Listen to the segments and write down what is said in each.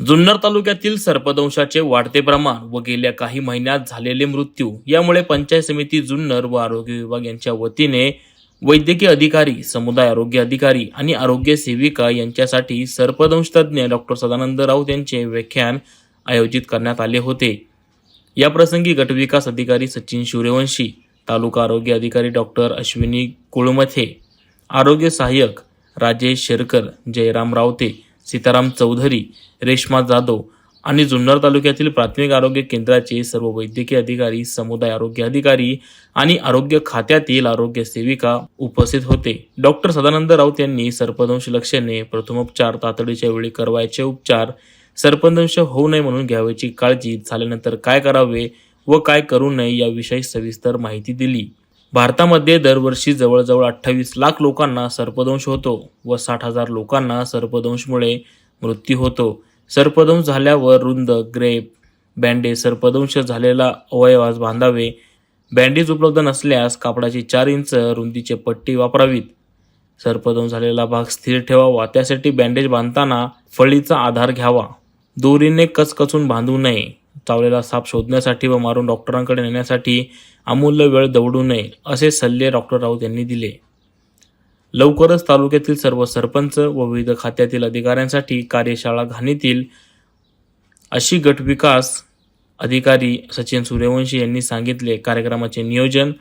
जुन्नर तालुक्यातील सर्पदंशाचे वाढते प्रमाण व गेल्या काही महिन्यात झालेले मृत्यू यामुळे पंचायत समिती जुन्नर व आरोग्य विभाग यांच्या वतीने वैद्यकीय अधिकारी समुदाय आरोग्य अधिकारी आणि आरोग्य सेविका यांच्यासाठी सर्पदंश तज्ज्ञ डॉक्टर सदानंद राऊत यांचे व्याख्यान आयोजित करण्यात आले होते. या प्रसंगी गटविकास अधिकारी सचिन सूर्यवंशी तालुका आरोग्य अधिकारी डॉक्टर अश्विनी कुळमथे आरोग्य सहाय्यक राजेश शेरकर जयराम रावते सीताराम चौधरी रेश्मा जाधव आणि जुन्नर तालुक्यातील प्राथमिक आरोग्य केंद्राचे सर्व वैद्यकीय अधिकारी समुदाय आरोग्य अधिकारी आणि आरोग्य खात्यातील आरोग्य सेविका उपस्थित होते. डॉक्टर सदानंद राऊत यांनी सर्पदंश लक्षणे प्रथमोपचार तातडीच्या वेळी करवायचे उपचार सर्पदंश होऊ नये म्हणून घ्यावयाची काळजी झाल्यानंतर काय करावे व काय करू नये याविषयी सविस्तर माहिती दिली. भारतामध्ये दरवर्षी जवळजवळ अठ्ठावीस लाख लोकांना सर्पदंश होतो व साठ हजार लोकांना सर्पदंशमुळे मृत्यू होतो. सर्पदंश झाल्यावर रुंद ग्रेप बँडेज सर्पदंश झालेला अवयवास बांधावे. बँडेज उपलब्ध नसल्यास कापडाची चार इंच रुंदीचे पट्टी वापरावीत. सर्पदंश झालेला भाग स्थिर ठेवावा. त्यासाठी बँडेज बांधताना फळीचा आधार घ्यावा. दोरीने कचकचून बांधू नये. चावलेला साप शोधण्यासाठी व मारून डॉक्टरांकडे नेण्यासाठी अमूल्य वेळ दवडू नये असे सल्ले डॉक्टर राऊत यांनी दिले. लवकरच तालुक्यातील सर्व सरपंच व विविध खात्यातील अधिकाऱ्यांसाठी कार्यशाळा घाणीतील अशी गटविकास अधिकारी सचिन सूर्यवंशी यांनी सांगितले. कार्यक्रमाचे नियोजन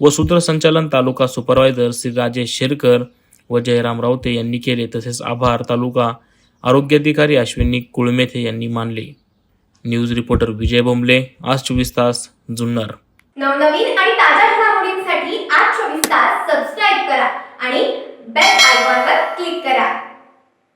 व सूत्रसंचालन तालुका सुपरवायझर श्री राजेश शेरकर व जयराम रावते यांनी केले. तसेच आभार तालुका आरोग्य अधिकारी अश्विनी कुळमेथे यांनी मानले. न्यूज रिपोर्टर विजय बोंबले आज चोवीस तास जुन्नर. नवनवीन आणि ताज्या घडामोडींसाठी आज चोवीस तास सबस्क्राईब करा आणि